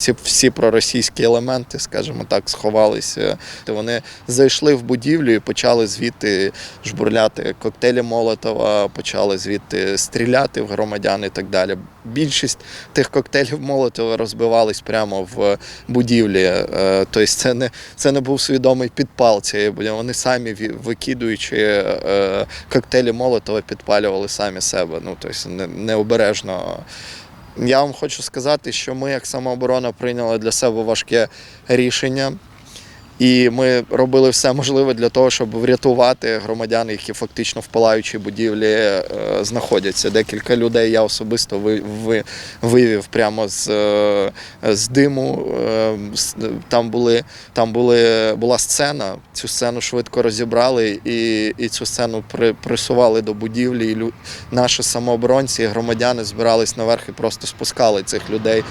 Ці всі проросійські елементи, скажімо так, сховалися. Вони зайшли в будівлю і почали звідти жбурляти коктейлі Молотова, почали звідти стріляти в громадян і так далі. Більшість тих коктейлів Молотова розбивались прямо в будівлі. Тобто це не, це не був свідомий підпал цієї будівлі. Вони самі викидуючи е, коктейлі Молотова, підпалювали самі себе. Ну, тобто не- необережно. Я вам хочу сказати, що ми, як самооборона, прийняли для себе важке рішення. І ми робили все можливе для того, щоб врятувати громадян, які фактично в палаючій будівлі е, знаходяться. Декілька людей я особисто ви, ви, вивів прямо з, е, з диму. Е, Там, були, там були, була сцена. Цю сцену швидко розібрали і, і цю сцену при, присували до будівлі. І наші самооборонці і громадяни збирались наверх і просто спускали цих людей